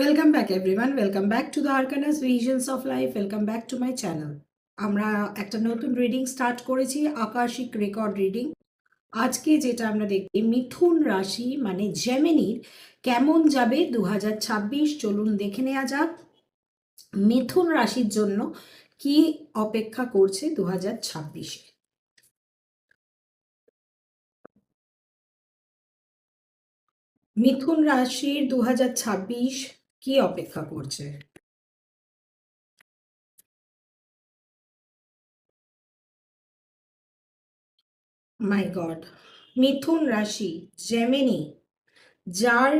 Welcome back, everyone. Welcome back to the Arcanas Visions of Life. Welcome back to my channel. আমরা একটা নতুন reading start করেছি আকাশিক record reading আজকে যেটা আমরা দেখি মিথুন রাশি মানে জেমিনির কেমন যাবে দু হাজার ছাব্বিশ চলুন দেখে নেওয়া যাক মিথুন রাশির জন্য কি অপেক্ষা করছে দু হাজার ছাব্বিশে মিথুন রাশির দু ছাব্বিশ কি অপেক্ষা করছে? মাই গড মিথুন রাশি জেমিনি যার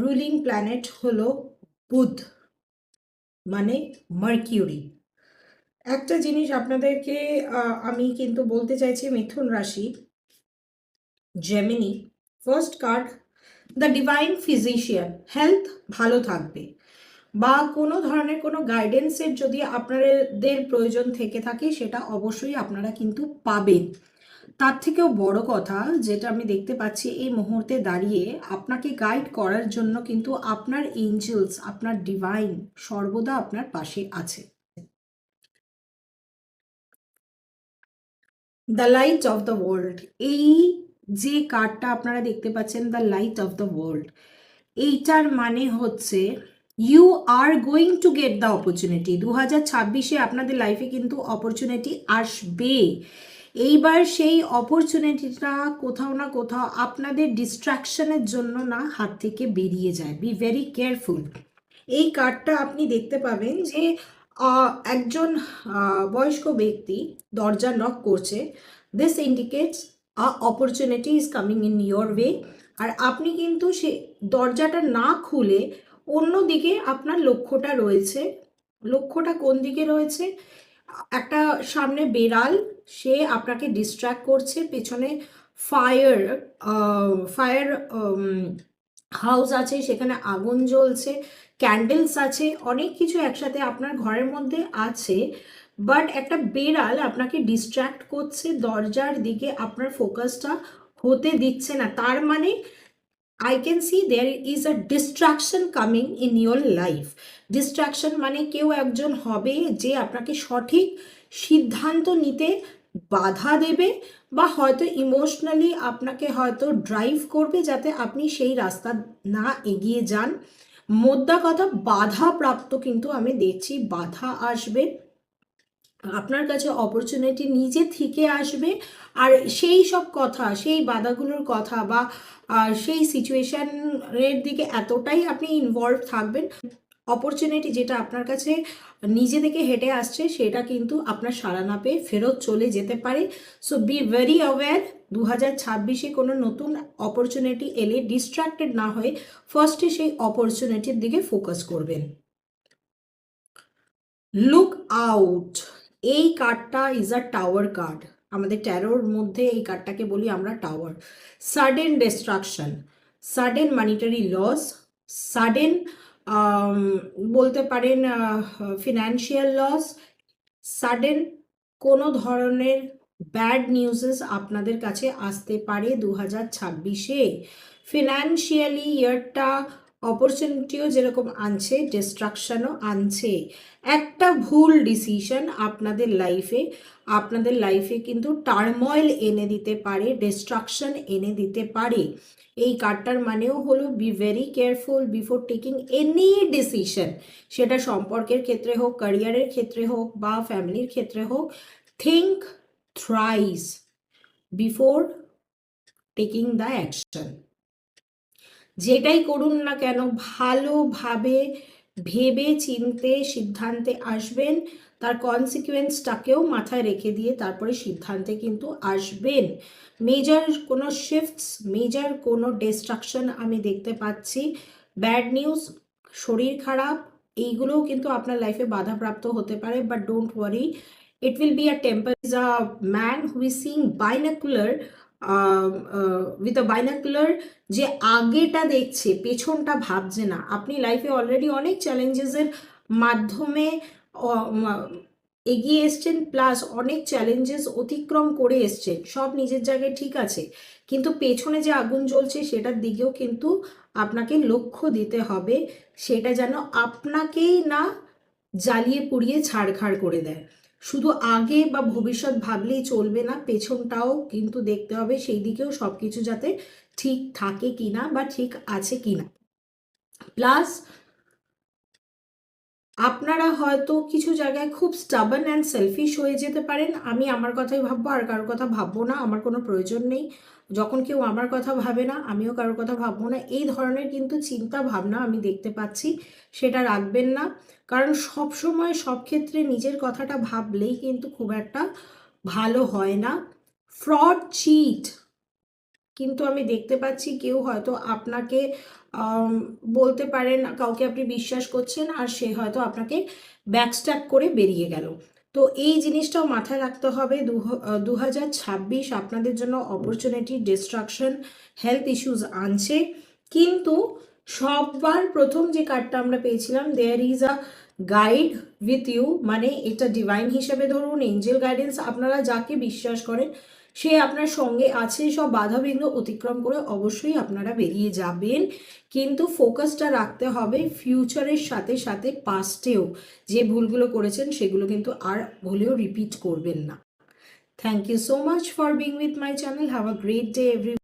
রুলিং প্ল্যানেট হলো বুধ মানে মার্কিউরি একটা জিনিস আপনাদেরকে আমি কিন্তু বলতে চাইছি মিথুন রাশি Gemini first card the divine physician health ভালো থাকবে। বা কোনো ধরনের কোনো গাইডেন্সের যদি আপনাদের প্রয়োজন থেকে থাকে, সেটা অবশ্যই আপনারা কিন্তু পাবেন। তার থেকেও বড় কথা, যেটা আমি দেখতে পাচ্ছি এই মুহূর্তে দাঁড়িয়ে, আপনাকে গাইড করার জন্য কিন্তু আপনার এঞ্জেলস আপনার ডিভাইন সর্বদা আপনার পাশে আছে। The light of the world এই যে কার্ডটা আপনারা দেখতে পাচ্ছেন the light of the world এইটার মানে হচ্ছে you are going to get the opportunity দু হাজার ছাব্বিশে আপনাদের লাইফে কিন্তু অপরচুনিটি আসবে। এইবার সেই অপরচুনিটিটা কোথাও না কোথাও আপনাদের ডিস্ট্রাকশনের জন্য না হাত থেকে বেরিয়ে যায়। বি ভেরি কেয়ারফুল এই কার্ডটা আপনি দেখতে পাবেন যে একজন বয়স্ক ব্যক্তি দরজা নক করছে। This indicates opportunity is coming in your way আর আপনি কিন্তু সে দরজাটা না খুলে অন্যদিকে আপনার লক্ষ্যটা রয়েছে। লক্ষ্যটা কোন দিকে রয়েছে? একটা সামনে বেড়াল, সে আপনাকে ডিস্ট্র্যাক্ট করছে। পেছনে ফায়ার ফায়ার হাউস আছে, সেখানে আগুন জ্বলছে ক্যান্ডেলস আছে, অনেক কিছু একসাথে আপনার ঘরের মধ্যে আছে। বাট একটা বেড়াল আপনাকে ডিস্ট্র্যাক্ট করছে, দরজার দিকে আপনার ফোকাসটা হতে দিচ্ছে না। তার মানে I can see there is a destruction coming in your life destruction মানে কেউ একজন হবে যে আপনাকে সঠিক সিদ্ধান্ত নিতে বাধা দেবে বা হয়তো ইমোশনালি আপনাকে হয়তো ড্রাইভ করবে যাতে আপনি সেই রাস্তা না এগিয়ে যান। মোদ্দা কথা, বাধা প্রাপ্ত কিন্তু আমি দেখছি, বাধা আসবে। আপনার কাছে অপরচুনিটি নিজে থেকে আসবে। আর সেই সব কথা, সেই বাধাগুলোর কথা বা সেই সিচুয়েশনের দিকে এতটাই আপনি ইনভলভ থাকবেন অপরচুনিটি যেটা আপনার কাছে নিজে থেকে হেঁটে আসছে, সেটা কিন্তু আপনার সাড়া না পেয়ে ফেরত চলে যেতে পারে। সো বি ভেরি অ্যাওয়্যার দু হাজার ছাব্বিশে কোনো নতুন অপরচুনিটি এলে ডিস্ট্রাক্টেড না হয়ে ফার্স্টে সেই অপরচুনিটির দিকে ফোকাস করবেন। লুক আউট এই কার্ডটা ইজ আ টাওয়ার কার্ড আমাদের ট্যারোর মধ্যে এই কার্ডটাকে বলি আমরা tower sudden destruction sudden monetary loss sudden বলতে পারেন ফিনান্সিয়াল লস সাডেন কোনো ধরনের ব্যাড নিউজেস আপনাদের কাছে আসতে পারে দু হাজার ছাব্বিশে। ফিনান্সিয়ালি ইয়ারটা অপরচুনিটিও যেরকম আনছে ডিস্ট্রাকশনও আনছে। একটা ভুল ডিসিশন আপনাদের লাইফে আপনাদের লাইফে কিন্তু টার্ময়েল এনে দিতে পারে ডিস্ট্রাকশন এনে দিতে পারে। এই কার্ডটার মানেও হলো be very careful before taking any decision সেটা সম্পর্কের ক্ষেত্রে হোক ক্যারিয়ারের ক্ষেত্রে হোক বা ফ্যামিলির ক্ষেত্রে হোক think thrice before taking the action যেটাই করুন না কেন, ভালোভাবে ভেবে চিনতে সিদ্ধান্তে আসবেন। তার কনসিকুয়েন্সটাকেও মাথায় রেখে দিয়ে তারপরে সিদ্ধান্তে কিন্তু আসবেন। মেজর কোনো শিফটস মেজর কোনো ডিস্ট্রাকশন আমি দেখতে পাচ্ছি। ব্যাড নিউজ শরীর খারাপ, এইগুলোও কিন্তু আপনার লাইফে বাধাপ্রাপ্ত হতে পারে but don't worry it will be a temper is a man sing binocular with a binocular যে আগেটা দেখছে, পেছনটা ভাবছে না। আপনি লাইফে অলরেডি অনেক চ্যালেঞ্জেসের মাধ্যমে এগিয়ে এসছেন প্লাস অনেক চ্যালেঞ্জেস অতিক্রম করে এসছেন। সব নিজের জায়গায় ঠিক আছে। কিন্তু পেছনে যে আগুন জ্বলছে, সেটার দিকেও কিন্তু আপনাকে লক্ষ্য দিতে হবে। সেটা যেন আপনাকেই না জ্বালিয়ে পুড়িয়ে ছাড়খাড় করে দেয়। শুধু আগে বা ভবিষ্যৎ ভাবলেই চলবে না, পেছনটাও কিন্তু দেখতে হবে, সেই দিকেও সব কিছু যাতে ঠিক থাকে কিনা বা ঠিক আছে কিনা। প্লাস আপনারা হয়তো কিছু জায়গায় খুব স্টাবার্ন অ্যান্ড সেলফিশ হয়ে যেতে পারেন। আমি আমার কথাই ভাববো, আর কারোর কথা ভাববো না। আমার কোনো প্রয়োজন নেই। যখন কেউ আমার কথা ভাবে না, আমিও কারোর কথা ভাববো না। এই ধরনের কিন্তু চিন্তা ভাবনা আমি দেখতে পাচ্ছি, সেটা রাখবেন না। কারণ সব সময় সব ক্ষেত্রে নিজের কথাটা ভাবলেই কিন্তু খুব একটা ভালো হয় না। ফ্রড চিট কিন্তু আমি দেখতে পাচ্ছি কেউ হয়তো আপনাকে বলতে পারেন কাউকে আপনি বিশ্বাস করছেন আর সে হয়তো আপনাকে ব্যাকস্ট্যাপ করে বেরিয়ে গেল। তো এই জিনিসটাও মাথায় রাখতে হবে দু হাজার ছাব্বিশ আপনাদের জন্য অপরচুনিটি ডিস্ট্রাকশন হেলথ ইস্যুস আনছে। কিন্তু সববার প্রথম যে কার্ডটা আমরা পেয়েছিলাম there is a guide with you মানে এটা ডিভাইন হিসেবে ধরুন এঞ্জেল গাইডেন্স আপনারা যাকে বিশ্বাস করেন সে আপনার সঙ্গে আছে, সব বাধা বিঘ্ন অতিক্রম করে অবশ্যই আপনারা বেরিয়ে যাবেন। কিন্তু ফোকাসটা রাখতে হবে ফিউচারের সাথে সাথে পাস্টেও যে ভুলগুলো করেছেন সেগুলো কিন্তু আর ভুলেও রিপিট করবেন না। Thank you so much for being with my channel have a great day every